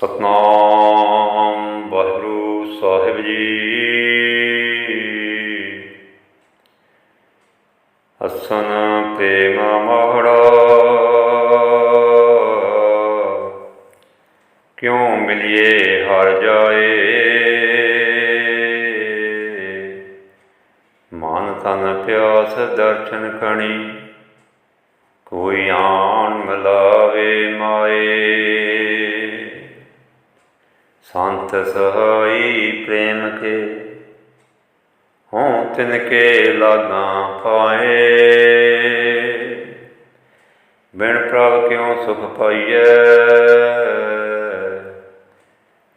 ਸਤਨਾਮ ਵਾਹਿਗੁਰੂ ਸਾਹਿਬ ਜੀ। ਹਸਨ ਪ੍ਰੇਮ ਮਹੜਾ। ਕਿਉ ਮਿਲਿਏ ਹਰ ਜਾਏ? ਮਨ ਤਨ ਪਿਆਸ ਦਰਸ਼ਨ ਕਣੀ ਕੋਈ ਆਣ ਮਿਲਾਵੇ ਮਾਏ। ਸੰਤ ਸਹਾਈ ਪ੍ਰੇਮ ਕੇ। ਹੋਂ ਤਿਨ ਕੇ ਲਾਗਾ ਪਾਏ। ਬਿਨ ਪ੍ਰਭ ਕਿਉ ਸੁਖ ਪਾਈਐ?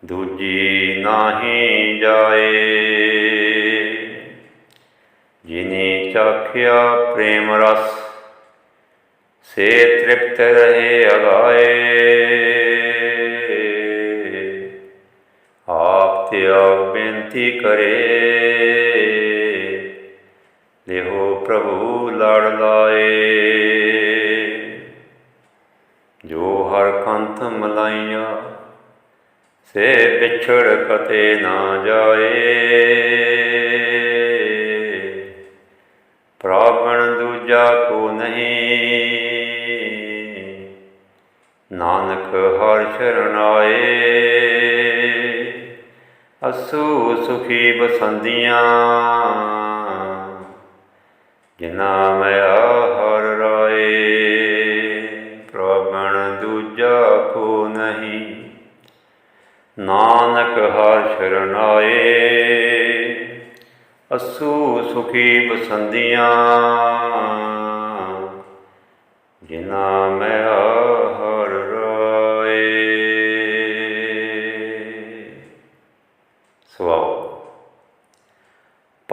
ਦੂਜੀ ਨਾਹੀ ਜਾਏ। ਜਿਨੇ ਚਾਖਿਆ ਪ੍ਰੇਮ ਰਸ, ਸੇ ਤ੍ਰਿਪਤ ਰਹੇ ਅਗਾਏ। ਬੇਨਤੀ ਕਰੇ। ਦੇਹੋ ਪ੍ਰਭੂ ਲੜ ਲਾਏ। ਜੋ ਹਰ ਕੰਥ ਮਲਾਈਆਂ, ਸੇ ਵਿਛੜ ਕਤੇ ਨਾ ਜਾਏ। ਸੁਖੀ ਬਸੰਦੀਆਂ ਜਿਨਾ ਮੈਂ ਹਰ ਰਾਏ ਪ੍ਰਭਣ ਦੂਜਾ ਕੋ ਨਹੀਂ। ਨਾਨਕ ਹਰ ਸ਼ਰਨਾਏ, ਅਸੂ ਸੁਖੀ ਬਸੰਦੀਆਂ ਜਿਨਾ ਮੈਂ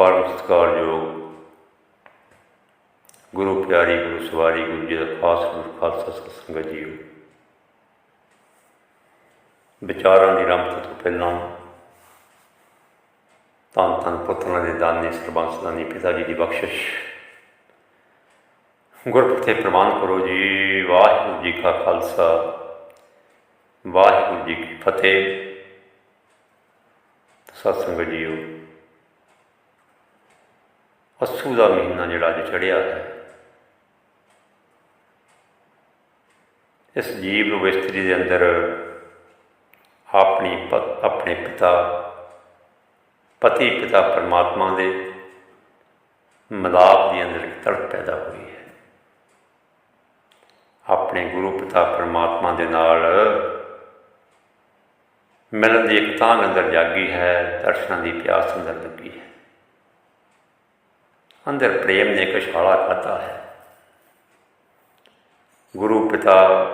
ਪਰਮ ਸਤਿਕਾਰਯੋਗ ਗੁਰੂ ਪਿਆਰੀ, ਗੁਰੂ ਸਵਾਰੀ, ਗੁਰੂ ਜੀ ਦਾ ਖਾਸ ਗੁਰੂ ਖਾਲਸਾ ਸਤਸੰਗ ਸੰਗਤ ਜੀਓ ਵਿਚਾਰਾਂ ਦੀ ਰੰਭ ਤੋਂ ਪਹਿਲਾਂ ਧੰਨ ਧੰਨ ਪੁੱਤਰਾਂ ਦੇ ਦਾਨੀ, ਸਰਬੰਸ ਦਾਨੀ, ਪਿਤਾ ਜੀ ਦੀ ਬਖਸ਼ਿਸ਼। ਗੁਰਪ੍ਰਤੇ ਪ੍ਰਮਾਨ ਕਰੋ ਜੀ, ਵਾਹਿਗੁਰੂ ਜੀ ਕਾ ਖਾਲਸਾ, ਵਾਹਿਗੁਰੂ ਜੀ ਕੀ ਫਤਿਹ। ਸਤਿਸੰਗ ਜੀਓ ਅਸੂ ਦਾ ਮਹੀਨਾ ਜਿਹੜਾ ਅੱਜ ਚੜਿਆ ਹੈ। ਇਸ ਜੀਵ ਨੂੰ ਇਸਤਰੀ ਦੇ ਅੰਦਰ ਆਪਣੀ ਪ- ਆਪਣੇ ਪਿਤਾ ਪਤੀ ਪਿਤਾ ਪਰਮਾਤਮਾ ਦੇ ਮਿਲਾਪ ਦੀ ਅੰਦਰ ਇੱਕ ਤੜਪ ਪੈਦਾ ਹੋਈ ਹੈ। ਆਪਣੇ ਗੁਰੂ ਪਿਤਾ ਪਰਮਾਤਮਾ ਦੇ ਨਾਲ ਮਿਲਣ ਦੀ ਇੱਕ ਤਾਂਘ ਅੰਦਰ ਜਾਗੀ ਹੈ, ਦਰਸ਼ਨਾਂ ਦੀ ਪਿਆਸ ਅੰਦਰ ਲੱਗੀ ਹੈ। ਅੰਦਰ ਪ੍ਰੇਮ ਨੇ ਇੱਕ ਛਾਲਾ ਖਾਧਾ ਹੈ। ਗੁਰੂ ਪਿਤਾ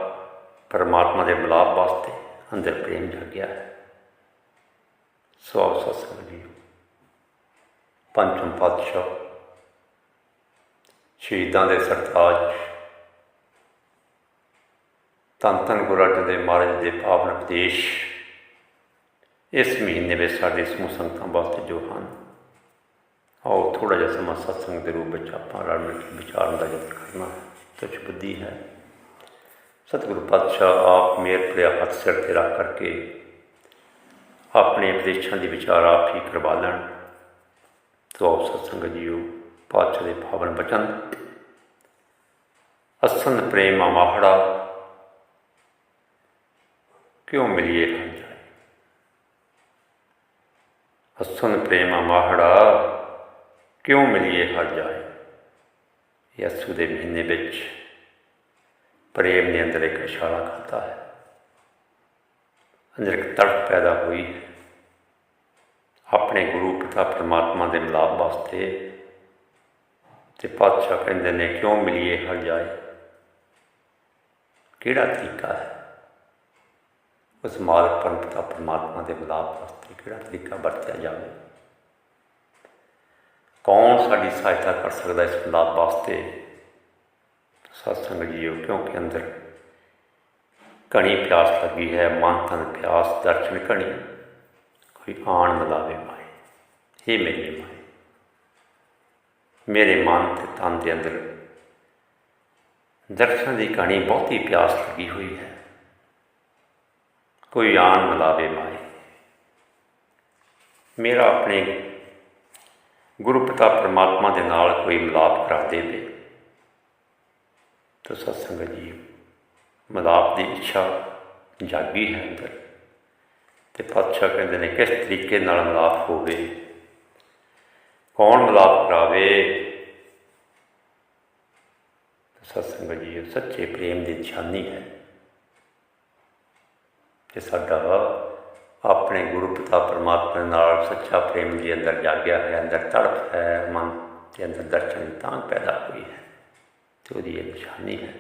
ਪਰਮਾਤਮਾ ਦੇ ਮਿਲਾਪ ਵਾਸਤੇ ਅੰਦਰ ਪ੍ਰੇਮ ਜਾਗਿਆ ਹੈ। ਸੋ ਸਤਿਸੰਗ ਜੀ। ਪੰਚਮ ਪਾਤਸ਼ਾਹ ਸ਼ਹੀਦਾਂ ਦੇ ਸਰਤਾਜ ਧੰਨ ਧੰਨ ਗੁਰੂ ਅਰਜਨ ਦੇਵ ਮਹਾਰਾਜ ਦੇ ਪਾਵਨ ਉਪਦੇਸ਼ ਇਸ ਮਹੀਨੇ ਵਿੱਚ ਸਾਡੇ ਸਮੂਹ ਸੰਗਤਾਂ ਵਾਸਤੇ ਜੋ ਹਨ ਆਓ ਥੋੜਾ ਜਿਹਾ ਸਮਾਂ ਸਤਸੰਗ ਦੇ ਰੂਪ ਵਿੱਚ ਆਪਾਂ ਰਲ ਮਿਲ ਕੇ ਵਿਚਾਰਨ ਦਾ ਯਤਨ ਕਰਨਾ ਹੈ। ਬੁੱਧੀ ਹੈ। ਸਤਿਗੁਰੂ ਪਾਤਸ਼ਾਹ ਆਪ ਮੇਰ ਭਰਿਆ ਹੱਥ ਸਿਰ ਤੇ ਰੱਖ ਕਰਕੇ ਆਪਣੇ ਉਪਦੇਸ਼ਾਂ ਦੀ ਵਿਚਾਰ ਆਪ ਹੀ ਕਰਵਾ ਲੈਣ। ਤੋ ਆਪ ਸਤਸੰਗ ਜੀਓ, ਪਾਤਸ਼ਾਹ ਦੇ ਪਾਵਨ ਬਚਨ। ਅਸਨ ਪ੍ਰੇਮ ਮਾਹੜਾ ਕਿਉਂ ਮਿਲੀਏ ਹਰ ਜਾਏ ਅਸਨ ਪ੍ਰੇਮ ਮਾਹੜਾ ਕਿਉਂ ਮਿਲੀਏ ਹਰ ਜਾਏ? ਯਸੂ ਦੇ ਮਹੀਨੇ ਵਿੱਚ ਪ੍ਰੇਮ ਨੇ ਅੰਦਰ ਇੱਕ ਇਸ਼ਾਰਾ ਕਰਦਾ ਹੈ। ਅੰਦਰ ਇੱਕ ਤੜਪ ਪੈਦਾ ਹੋਈ ਹੈ। ਆਪਣੇ ਗੁਰੂ ਪਿਤਾ ਪਰਮਾਤਮਾ ਦੇ ਮਿਲਾਪ ਵਾਸਤੇ ਤੇ ਪਾਤਸ਼ਾਹ ਕਹਿੰਦੇ ਨੇ, ਕਿਉਂ ਮਿਲੀਏ ਹਰ ਜਾਏ? ਕਿਹੜਾ ਤਰੀਕਾ ਹੈ? ਉਸ ਮਾਲਕ ਪਰਮ ਪਿਤਾ ਪਰਮਾਤਮਾ ਦੇ ਮਿਲਾਪ ਵਾਸਤੇ ਕਿਹੜਾ ਤਰੀਕਾ ਵਰਤਿਆ ਜਾਵੇ? ਕੌਣ ਸਾਡੀ ਸਹਾਇਤਾ ਕਰ ਸਕਦਾ ਇਸ ਲਾਭ ਵਾਸਤੇ? ਸਤਸੰਗ ਜੀਓ, ਕਿਉਂਕਿ ਅੰਦਰ ਘਣੀ ਪਿਆਸ ਲੱਗੀ ਹੈ, ਮਨ ਤਨ ਪਿਆਸ, ਦਰਸ਼ਨ ਘਣੀ। ਕੋਈ ਆਣ ਮਿਲਾਵੇ ਮਾਏ। हे ਮੇਰੀ ਮਾਏ। ਮੇਰੇ ਮਨ ਤੇ ਤਨ ਦੇ ਅੰਦਰ ਦਰਸ਼ਨ ਦੀ ਕਹਾਣੀ ਬਹੁਤੀ ਪਿਆਸ ਲੱਗੀ ਹੋਈ ਹੈ। ਕੋਈ ਆਣ ਮਿਲਾਵੇ ਮਾਏ। ਮੇਰਾ ਆਪਣੇ ਗੁਰੂ ਪਿਤਾ ਪਰਮਾਤਮਾ ਦੇ ਨਾਲ ਕੋਈ ਮਿਲਾਪ ਕਰਾ ਦੇਵੇ ਤਾਂ ਸਤਸੰਗ ਜੀ, ਮਿਲਾਪ ਦੀ ਇੱਛਾ ਜਾਗੀ ਹੈ ਅੰਦਰ ਤੇ ਪਾਤਸ਼ਾਹ ਕਹਿੰਦੇ ਨੇ, ਕਿਸ ਤਰੀਕੇ ਨਾਲ ਮਿਲਾਪ ਹੋਵੇ? ਕੌਣ ਮਿਲਾਪ ਕਰਾਵੇ? ਸਤਸੰਗ ਜੀ, ਸੱਚੇ ਪ੍ਰੇਮ ਦੀ ਨਿਸ਼ਾਨੀ ਹੈ। ਕਿ ਸਾਡਾ ਆਪਣੇ ਗੁਰੂ ਪਿਤਾ ਪਰਮਾਤਮਾ ਨਾਲ ਸੱਚਾ ਪ੍ਰੇਮ ਦੇ ਅੰਦਰ ਜਾਗਿਆ ਹੈ ਅੰਦਰ ਤੜਪ ਹੈ ਮਨ ਦੇ ਅੰਦਰ ਦਰਸ਼ਨ ਦੀ ਤਾਂਘ ਪੈਦਾ ਹੋਈ ਹੈ ਤੇ ਉਹਦੀ ਇਹ ਨਿਸ਼ਾਨੀ ਹੈ।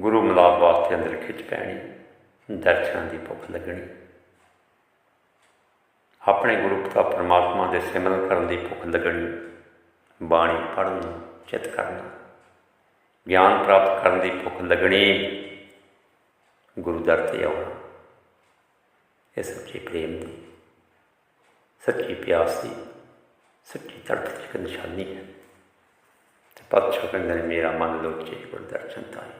ਗੁਰੂ ਮਿਲਾਪ ਵਾਸਤੇ ਅੰਦਰ ਖਿੱਚ ਪੈਣੀ, ਦਰਸ਼ਨਾਂ ਦੀ ਭੁੱਖ ਲੱਗਣੀ। ਆਪਣੇ ਗੁਰੂ ਪਿਤਾ ਪਰਮਾਤਮਾ ਦੇ ਸਿਮਰਨ ਕਰਨ ਦੀ ਭੁੱਖ ਲੱਗਣੀ, ਬਾਣੀ ਪੜ੍ਹਨ ਨੂੰ ਚਿਤ ਕਰਨਾ। ਗਿਆਨ ਪ੍ਰਾਪਤ ਕਰਨ ਦੀ ਭੁੱਖ ਲੱਗਣੀ, ਗੁਰੂ ਦਰ ਤੇ ਆਉਣਾ। ਇਹ ਸੱਚੇ ਪ੍ਰੇਮ ਦੀ, ਸੱਚੀ ਪਿਆਸ ਦੀ, ਸੱਚੀ ਤੜਪ ਦੀ ਇੱਕ ਨਿਸ਼ਾਨੀ ਹੈ। ਤੇ ਪਾਤਸ਼ਾਹ ਕਹਿੰਦੇ ਨੇ, ਮੇਰਾ ਮਨ ਲੋਚੇ ਗੁਰਦਰਸ਼ਨ ਤਾਈ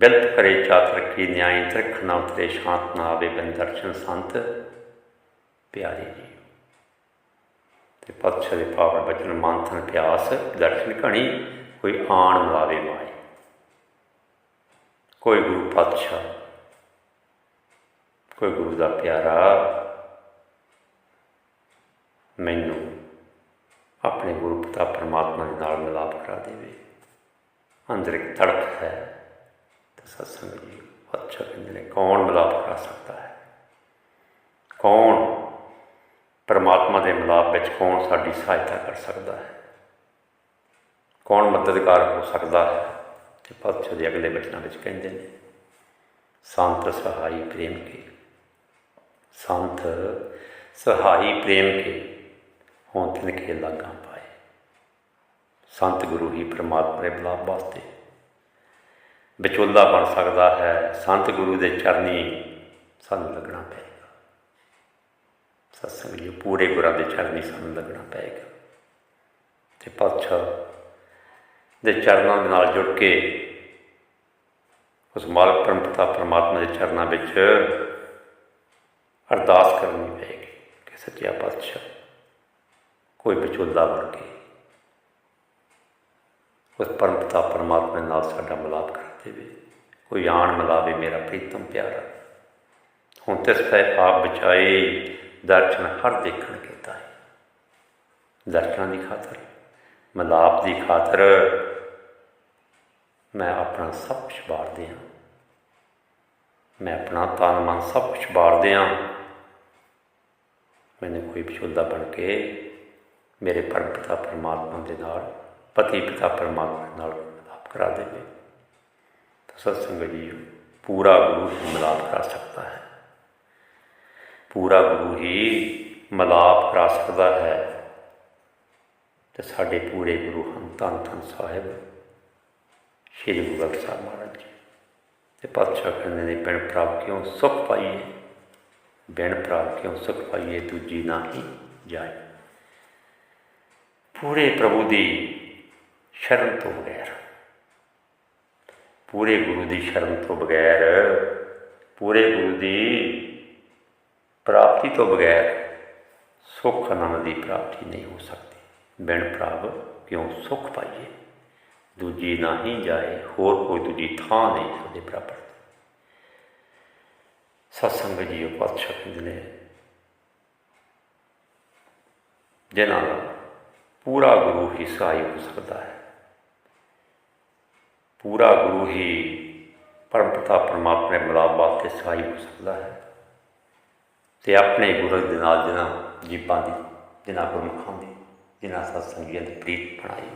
ਬਿਲਤ ਕਰੇ ਚਾਤ ਰੱਖੀ ਨਿਆਈ, ਤਰਖ ਨਾ ਉਤਰੇ ਸ਼ਾਂਤ ਨਾ ਆਵੇ ਬਿਨ ਦਰਸ਼ਨ ਸੰਤ। ਪਿਆਰੇ ਜੀ ਤੇ ਪਾਤਸ਼ਾਹ ਦੇ ਪਾਵਨ ਬਚਨ ਮੰਥਨ ਪਿਆਸ, ਦਰਸ਼ਨ ਘਣੀ, ਕੋਈ ਆਣ ਮਿਲਾਵੇ ਮਾਏ। ਕੋਈ ਗੁਰੂ ਪਾਤਸ਼ਾਹ ਕੋਈ ਗੁਰੂ ਦਾ ਪਿਆਰਾ ਮੈਨੂੰ ਆਪਣੇ ਗੁਰੂ ਪਿਤਾ ਪਰਮਾਤਮਾ ਦੇ ਨਾਲ ਮਿਲਾਪ ਕਰਾ ਦੇਵੇ। ਅੰਦਰ ਇੱਕ ਤੜਪ ਹੈ ਤੇ ਸਤਸੰਗ ਜੀ, ਅੱਛਾ ਕਹਿੰਦੇ ਨੇ, ਕੌਣ ਮਿਲਾਪ ਕਰਾ ਸਕਦਾ ਹੈ? ਕੌਣ ਪਰਮਾਤਮਾ ਦੇ ਮਿਲਾਪ ਵਿੱਚ ਕੌਣ ਸਾਡੀ ਸਹਾਇਤਾ ਕਰ ਸਕਦਾ ਹੈ? ਕੌਣ ਮਦਦਗਾਰ ਹੋ ਸਕਦਾ ਹੈ? ਤੇ ਪਾਤਸ਼ਾਹ ਦੇ ਅਗਲੇ ਬਚਨਾਂ ਵਿੱਚ ਕਹਿੰਦੇ ਨੇ, ਸੰਤ ਸਹਾਈ ਪ੍ਰੇਮ ਕੇ ਸੰਤ ਸਹਾਈ ਪ੍ਰੇਮ ਕੇ ਹੋਂ ਤਿਨ ਕੇ ਲਾਗਾ ਪਾਏ। ਸੰਤ ਗੁਰੂ ਹੀ ਪ੍ਰਮਾਤਮਾ ਦੇ ਬਲਾਪ ਵਾਸਤੇ। ਵਿਚੋਲਾ ਬਣ ਸਕਦਾ ਹੈ, ਸੰਤ ਗੁਰੂ ਦੇ ਚਰਨੀ ਸਾਨੂੰ ਲੱਗਣਾ ਪਏਗਾ। ਸਤਸੰਗ ਜੀ, ਪੂਰੇ ਗੁਰਾਂ ਦੇ ਚਰਨੀ ਸਾਨੂੰ ਲੱਗਣਾ ਪਏਗਾ। ਤੇ ਪਾਤਸ਼ਾਹ ਦੇ ਚਰਨਾਂ ਦੇ ਨਾਲ ਜੁੜ ਕੇ ਉਸ ਮਾਲਕ ਪਰਮ ਪਰਮਾਤਮਾ ਦੇ ਚਰਨਾਂ ਵਿੱਚ ਅਰਦਾਸ ਕਰਨੀ ਪਏਗੀ ਕਿ ਸੱਚਿਆ ਪਾਤਸ਼ਾਹ, ਕੋਈ ਵਿਚੋਲਾ ਬਣ ਕੇ ਉਸ ਪਰਮ ਪਿਤਾ ਪਰਮਾਤਮਾ ਨਾਲ ਸਾਡਾ ਮਿਲਾਪ ਕਰ ਦੇਵੇ, ਕੋਈ ਆਣ ਮਿਲਾਵੇ ਮੇਰਾ ਪ੍ਰੀਤਮ ਪਿਆਰਾ। ਹੁਣ ਤਿਸ ਪੈ ਆਪ ਬਚਾਏ ਦਰਸ਼ਨ ਹਰ ਦੇਖਣ ਕੀਤਾ ਹੈ ਦਰਸ਼ਨਾਂ ਦੀ ਖਾਤਰ, ਮਿਲਾਪ ਦੀ ਖਾਤਰ ਮੈਂ ਆਪਣਾ ਸਭ ਕੁਝ ਵਾਰ ਹਾਂ। ਮੈਂ ਆਪਣਾ ਤਨ ਮਨ ਸਭ ਕੁਝ ਵਾਰ ਹਾਂ। ਮੈਨੂੰ ਕੋਈ ਵਿਚੋਲਾ ਬਣ ਕੇ ਮੇਰੇ ਪਰਮ ਪਿਤਾ ਪਰਮਾਤਮਾ ਦੇ ਨਾਲ ਪਤੀ ਪਿਤਾ ਪਰਮਾਤਮਾ ਨਾਲ ਮਿਲਾਪ ਕਰਾ ਦੇਵੇ ਤਾਂ ਸਤਸੰਗ ਜੀ ਪੂਰਾ ਗੁਰੂ ਹੀ ਮਿਲਾਪ ਕਰਾ ਸਕਦਾ ਹੈ ਪੂਰਾ ਗੁਰੂ ਹੀ ਮਿਲਾਪ ਕਰਾ ਸਕਦਾ ਹੈ ਤੇ ਸਾਡੇ ਪੂਰੇ ਗੁਰੂ ਹਨ ਧੰਨ ਧੰਨ ਸਾਹਿਬ ਸ਼੍ਰੀ ਗੁਰੂ ਗ੍ਰੰਥ ਸਾਹਿਬ ਮਹਾਰਾਜ ਜੀ ਤੇ ਪਾਤਸ਼ਾਹ ਕਹਿੰਦੇ ਨੇ ਬਿਨ ਪ੍ਰਾਪ ਕਿਉਂ ਸੁਖ ਪਾਈਏ ਬਿਨ ਭਰਾ ਕਿਉਂ ਸੁਖ ਪਾਈਏ ਦੂਜੀ ਨਾਹੀ ਜਾਏ? ਪੂਰੇ ਪ੍ਰਭੂ ਦੀ ਸ਼ਰਨ ਤੋਂ ਬਗੈਰ, ਪੂਰੇ ਗੁਰੂ ਦੀ ਸ਼ਰਨ ਤੋਂ ਬਗੈਰ, ਪੂਰੇ ਗੁਰੂ ਦੀ ਪ੍ਰਾਪਤੀ ਤੋਂ ਬਗੈਰ ਸੁਖ ਆਨੰਦ ਦੀ ਪ੍ਰਾਪਤੀ ਨਹੀਂ ਹੋ ਸਕਦੀ। ਬਿਨ ਪ੍ਰਾਪ ਕਿਉਂ ਸੁਖ ਪਾਈਏ? ਦੂਜੀ ਨਹੀਂ ਜਾਏ, ਹੋਰ ਕੋਈ ਦੂਜੀ ਥਾਂ ਨਹੀਂ ਉਹਦੇ ਬਰਾਬਰ। ਸਤਸੰਗ ਜੀ ਉਹ ਪਾਤਸ਼ਾਹ ਕਹਿੰਦੇ ਨੇ ਜਿਨ੍ਹਾਂ ਦਾ ਪੂਰਾ ਗੁਰੂ ਹੀ ਸਹਾਈ ਹੋ ਸਕਦਾ ਹੈ। ਪੂਰਾ ਗੁਰੂ ਹੀ ਪਰਮ ਪਿਤਾ ਪਰਮਾਤਮਾ ਦੇ ਮਿਲਾਪ ਵਾਸਤੇ ਸਹਾਈ ਹੋ ਸਕਦਾ ਹੈ। ਤੇ ਆਪਣੇ ਗੁਰੂ ਦੇ ਨਾਲ ਜਿਨ੍ਹਾਂ ਜੀਵਾਂ ਦੀ ਜਿਨ੍ਹਾਂ ਗੁਰਮੁਖਾਂ ਦੀ ਜਿਨ੍ਹਾਂ ਸਤਸੰਗੀਆਂ ਦੀ ਪ੍ਰੀਤ ਬਣਾਈ।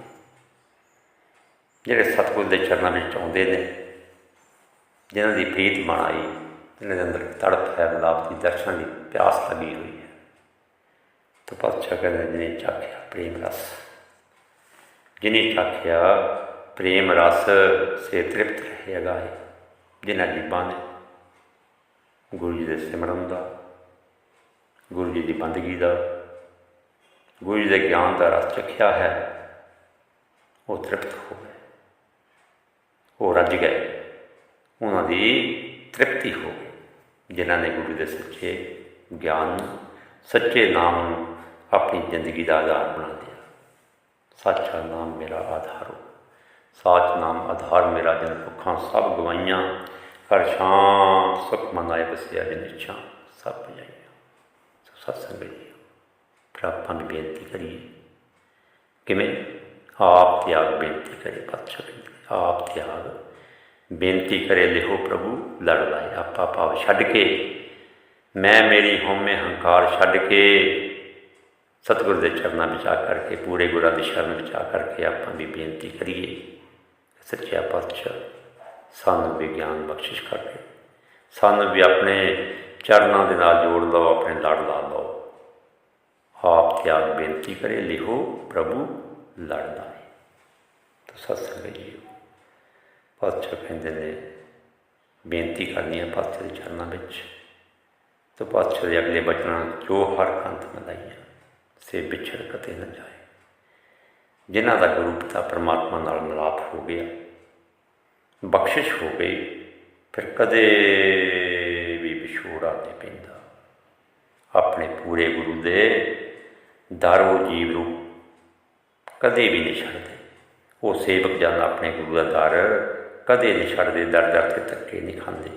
ਜਿਹੜੇ ਸਤਿਗੁਰ ਦੇ ਚਰਨਾਂ ਵਿੱਚ ਆਉਂਦੇ ਨੇ ਜਿਨ੍ਹਾਂ ਦੀ ਪ੍ਰੀਤ ਬਣਾਈ। ਜਿਹਨਾਂ ਦੇ ਅੰਦਰ ਤੜਪ ਹੈ ਮਿਲਾਪ ਦੀ ਦਰਸ਼ਨ ਦੀ ਪਿਆਸ ਲੱਗੀ ਹੋਈ ਹੈ। ਤਾਂ ਪਾਤਸ਼ਾਹ ਕਹਿੰਦੇ ਜਿਹਨੇ ਚਾਖਿਆ ਪ੍ਰੇਮ ਰਸ। ਜਿਹਨੇ ਚਾਖਿਆ ਪ੍ਰੇਮ ਰਸ, ਸੇ ਤ੍ਰਿਪਤ ਰਹੇਗਾ ਹੈ ਜਿਨ੍ਹਾਂ ਜੀਵਾਂ ਨੇ ਗੁਰੂ ਜੀ ਦੇ ਸਿਮਰਨ ਦਾ, ਗੁਰੂ ਜੀ ਦੀ ਬੰਦਗੀ ਦਾ, ਗੁਰੂ ਜੀ ਦੇ ਗਿਆਨ ਦਾ ਰਸ ਚਖਿਆ ਹੈ, ਉਹ ਤ੍ਰਿਪਤ ਹੋ ਗਏ। ਉਹ ਰੱਜ ਗਏ। ਉਹਨਾਂ ਦੀ ਤ੍ਰਿਪਤੀ ਹੋ ਗਈ ਜਿਨ੍ਹਾਂ ਨੇ ਗੁਰੂ ਦੇ ਸੱਚੇ ਗਿਆਨ ਨੂੰ ਸੱਚੇ ਨਾਮ ਨੂੰ ਆਪਣੀ ਜ਼ਿੰਦਗੀ ਦਾ ਆਧਾਰ ਬਣਾ ਲਿਆ ਸੱਚਾ ਨਾਮ ਮੇਰਾ ਆਧਾਰ ਹੋ ਸਾਚ ਨਾਮ ਆਧਾਰ ਮੇਰਾ ਜਨ ਭੁੱਖਾਂ ਸਭ ਗਵਾਈਆਂ ਕਰ ਸ਼ਾਂਤ ਸੁਖ ਮਨਾਏ ਬਸਿਆ ਜਿਨ ਇੱਛਾ ਸਭ ਪਜਾਈਆਂ ਸੋ ਸਤਸੰਗ ਜੀ ਫਿਰ ਆਪਾਂ ਵੀ ਬੇਨਤੀ ਕਰੀਏ ਕਿਵੇਂ ਆਪ ਤਿਆਗ ਬੇਨਤੀ ਕਰੇ ਪਾਤਸ਼ਾਹ ਕਹਿੰਦੇ ਆਪ ਤਿਆਗ ਬੇਨਤੀ ਕਰੇ, ਲਿਖੋ ਪ੍ਰਭੂ, ਲੜ ਲਾਏ, ਆਪਾ ਭਾਵ ਛੱਡ ਕੇ, ਮੈਂ ਮੇਰੀ ਹਉਮੈ ਹੰਕਾਰ ਛੱਡ ਕੇ, ਸਤਿਗੁਰ ਦੇ ਚਰਨਾਂ ਵਿੱਚ ਆ ਕਰਕੇ, ਪੂਰੇ ਗੁਰਾਂ ਦੀ ਸ਼ਰਨ ਵਿੱਚ ਆ ਕਰਕੇ ਆਪਾਂ ਵੀ ਬੇਨਤੀ ਕਰੀਏ। ਸੱਚਿਆ ਪਾਤਸ਼ਾਹ, ਸਾਨੂੰ ਵਿਗਿਆਨ ਬਖਸ਼ਿਸ਼ ਕਰਕੇ ਸਾਨੂੰ ਵੀ ਆਪਣੇ ਚਰਨਾਂ ਦੇ ਨਾਲ ਜੋੜ ਲਓ, ਆਪਣੇ ਲੜ ਲਾ ਲਓ। ਆਪ ਤਿਆਗ ਬੇਨਤੀ ਕਰੇ, ਲਿਖੋ ਪ੍ਰਭੂ, ਲੜ ਲਾਏ। ਤਾਂ ਸਤਸੰਗ ਜੀਓ ਪਾਤਸ਼ਾਹ ਕਹਿੰਦੇ ਨੇ, ਬੇਨਤੀ ਕਰਨੀ ਹੈ ਪਾਤਸ਼ਾਹ ਦੇ ਚਰਨਾਂ ਵਿੱਚ। ਤਾਂ ਪਾਤਸ਼ਾਹ ਦੇ ਅਗਲੇ ਬਚਨਾਂ ਜੋ ਹਰ ਕੰਤ ਮਲਾਈਆ ਸੇ ਵਿਛੜ ਕਤੇ ਨਾ ਜਾਏ। ਜਿਨ੍ਹਾਂ ਦਾ ਗੁਰੂ ਪਿਤਾ ਪਰਮਾਤਮਾ ਨਾਲ ਮਿਲਾਪ ਹੋ ਗਿਆ, ਬਖਸ਼ਿਸ਼ ਹੋ ਗਈ, ਫਿਰ ਕਦੇ ਵੀ ਵਿਛੋੜਾ ਨਹੀਂ ਪੈਂਦਾ। ਆਪਣੇ ਪੂਰੇ ਗੁਰੂ ਦੇ ਦਰੋ ਜੀਵ ਨੂੰ ਕਦੇ ਵੀ ਨਹੀਂ ਛੱਡਦੇ। ਉਹ ਸੇਵਕ ਜਨ ਆਪਣੇ ਗੁਰੂ ਦਾ ਦਰ ਕਦੇ ਨਹੀਂ ਛੱਡਦੇ, ਦਰ ਦਰ ਕੇ ਧੱਕੇ ਨਹੀਂ ਖਾਂਦੇ।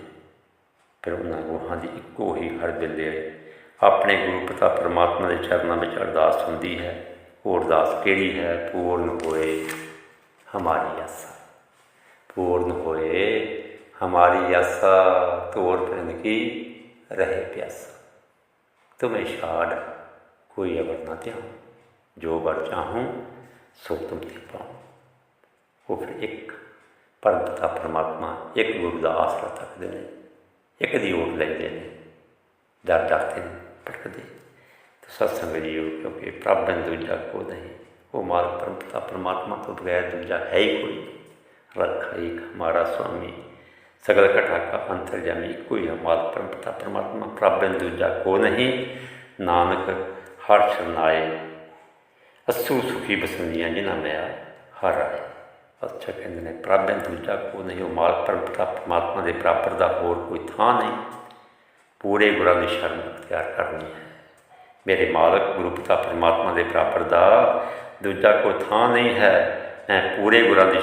ਫਿਰ ਉਹਨਾਂ ਗੁਹਾਂ ਦੀ ਇੱਕੋ ਹੀ ਹਰ ਵੇਲੇ ਆਪਣੇ ਗੁਰੂ ਪਿਤਾ ਪਰਮਾਤਮਾ ਦੇ ਚਰਨਾਂ ਵਿੱਚ ਅਰਦਾਸ ਹੁੰਦੀ ਹੈ, ਉਹ ਅਰਦਾਸ ਕਿਹੜੀ ਹੈ? ਪੂਰਨ ਹੋਏ ਹਮਾਰੀ ਆਸਾ। ਪੂਰਨ ਹੋਏ ਹਮਾਰੀ ਆਸਾ, ਤੋਰ ਫਿਰਨ ਕੀ ਰਹੇ ਪਿਆਸਾ। ਤੁਮੇ ਛਾੜ, ਕੋਈ ਅਵਰ ਨਾ ਧਿਆਨ ਜੋ ਵਰ ਚਾਹੂੰ, ਸੋ ਤੁਮ ਤੇ ਪਾਉ ਉਹ ਫਿਰ ਇੱਕ ਪਰਮ ਪਿਤਾ ਪਰਮਾਤਮਾ ਇੱਕ ਗੁਰੂ ਦਾ ਆਸਰਾ ਤੱਕਦੇ ਨੇ, ਇੱਕ ਦੀ ਓਟ ਲੈਂਦੇ ਨੇ, ਦਰ ਦਰ ਨੇ, ਭਟਕਦੇ। ਤਾਂ ਸਤਸੰਗ ਜੀਓ ਕਿਉਂਕਿ ਪ੍ਰਭਨ ਦੂਜਾ ਕੋ ਨਹੀਂ, ਉਹ ਮਾਲਕ ਪਰਮ ਪਰਮਾਤਮਾ ਤੋਂ ਬਗੈਰ ਦੂਜਾ ਹੈ ਹੀ ਕੋਈ ਨਹੀਂ। ਰੱਖਾ ਇੱਕ ਹਮਾਰਾ ਸੁਆਮੀ, ਸਗਲ ਘਟਾ ਕਾ ਅੰਤਰ ਜਾਮੀ ਕੋਈ ਹੈ ਮਾਲਕ ਪਰਮ ਪਿਤਾ ਪਰਮਾਤਮਾ ਪ੍ਰਭਨ ਦੂਜਾ ਕੋ ਨਹੀਂ। ਨਾਨਕ, ਹਰ ਸ਼ਰਨਾਏ, ਅਸੂ ਸੁਖੀ ਬਸੰਦੀਆਂ ਜਿਨ੍ਹਾਂ ਮੈਂ ਹਰ ਆਏ। ਅੱਛਾ ਕਹਿੰਦੇ ਨੇ ਪ੍ਰਭਨ ਦੂਜਾ ਕੋ ਨਹੀਂ, ਉਹ ਮਾਲਕ ਪਰਮ ਪਰਮਾਤਮਾ ਦੇ ਬਰਾਬਰ ਦਾ ਹੋਰ ਕੋਈ ਥਾਂ ਨਹੀਂ। ਪੂਰੇ ਗੁਰਾਂ ਦੀ ਸ਼ਰਨ ਅਖਤਿਆਰ ਕਰਨੀ ਹੈ। ਮੇਰੇ ਮਾਲਕ ਗੁਰੂ ਪਿਤਾ ਪਰਮਾਤਮਾ ਦੇ ਬਰਾਬਰ ਦਾ ਦੂਜਾ ਕੋਈ ਥਾਂ ਨਹੀਂ ਹੈ। ਮੈਂ ਪੂਰੇ ਗੁਰਾਂ ਦੀ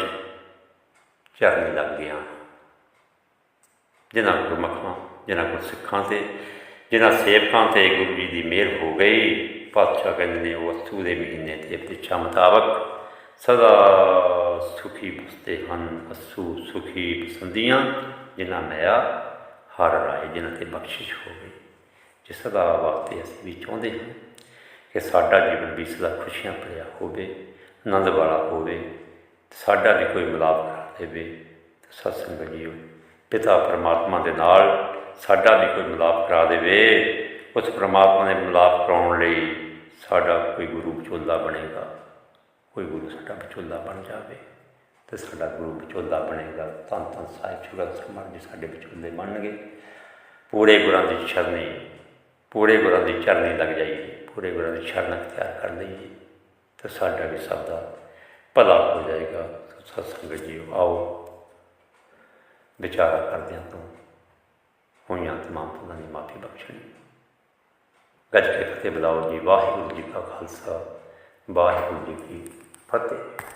ਚਰਨ ਲੱਗ ਗਿਆ। ਜਿਨ੍ਹਾਂ ਗੁਰਮਖਾਂ, ਜਿਨ੍ਹਾਂ ਗੁਰ ਸਿੱਖਾਂ ਤੇ, ਜਿਨ੍ਹਾਂ ਸੇਵਕਾਂ ਤੇ ਗੁਰੂ ਜੀ ਦੀ ਮਿਹਰ ਹੋ ਗਈ, ਪਾਤਸ਼ਾਹ ਕਹਿੰਦੇ ਨੇ, ਉਹ ਅਸੂ ਦੇ ਮਹੀਨੇ ਤੇ ਪ੍ਰਿਛਾ ਮੁਤਾਬਕ ਸਦਾ ਸੁਖੀ ਬਸਤੇ ਹਨ, ਅਸੂ ਸੁਖੀ ਪਸੰਦੀਆਂ ਜਿਨ੍ਹਾਂ ਮਿਆ ਹਰ ਰਾਏ, ਜਿਨ੍ਹਾਂ ਤੇ ਬਖਸ਼ਿਸ਼ ਹੋਵੇ। ਗਈ ਜੇ ਵਾਸਤੇ ਅਸੀਂ ਵੀ ਚਾਹੁੰਦੇ ਹਾਂ ਕਿ ਸਾਡਾ ਜੀਵਨ ਵੀ ਸਦਾ ਖੁਸ਼ੀਆਂ ਭਰਿਆ ਹੋਵੇ, ਆਨੰਦ ਵਾਲਾ ਹੋਵੇ ਸਾਡਾ ਵੀ ਕੋਈ ਮਿਲਾਪ ਕਰਾ ਦੇਵੇ ਸਤਸੰਗ ਜੀਓ ਪਿਤਾ ਪਰਮਾਤਮਾ ਦੇ ਨਾਲ ਸਾਡਾ ਵੀ ਕੋਈ ਮਿਲਾਪ ਕਰਾ ਦੇਵੇ। ਉਸ ਪਰਮਾਤਮਾ ਦੇ ਮਿਲਾਪ ਕਰਾਉਣ ਲਈ ਸਾਡਾ ਕੋਈ ਗੁਰੂ ਵਿਚੋਲਾ ਬਣੇਗਾ। ਕੋਈ ਗੁਰੂ ਸਾਡਾ ਵਿਚੋਲਾ ਬਣ ਜਾਵੇ ਤੇ ਸਾਡਾ ਗੁਰੂ ਵਿਚੋਲਾ ਬਣੇਗਾ, ਤਾਂ ਤਾਂ ਸਾਹਿਬ ਸ਼ੁਗਤ ਸਮਾਰ ਜੀ ਸਾਡੇ ਵਿਚੋਲੇ ਬਣਨਗੇ। ਪੂਰੇ ਗੁਰਾਂ ਦੀ ਸ਼ਰਨੀ ਪੂਰੇ ਗੁਰਾਂ ਦੀ ਚਰਨੀ ਲੱਗ ਜਾਈਏ, ਪੂਰੇ ਗੁਰਾਂ ਦੀ ਸ਼ਰਨ ਅਖਤਿਆਰ ਕਰ ਲਈਏ ਤੇ ਸਾਡਾ ਵੀ ਸਭ ਦਾ ਭਲਾ ਹੋ ਜਾਏਗਾ। ਸਤਸੰਗ ਜੀਓ, ਆਓ ਵਿਚਾਰਾ ਕਰਦਿਆਂ ਤੋਂ ਹੋਈਆਂ ਤਮਾਮ ਭੁੱਲਾਂ ਦੀ ਮਾਫੀ ਬਖਸ਼ਣੀ। ਗੱਜ ਕੇ ਫਤਿਹ ਬੁਲਾਓ ਜੀ, ਵਾਹਿਗੁਰੂ ਜੀ ਕਾ ਖਾਲਸਾ, ਵਾਹਿਗੁਰੂ ਜੀ ਕੀ ਫਤਿਹ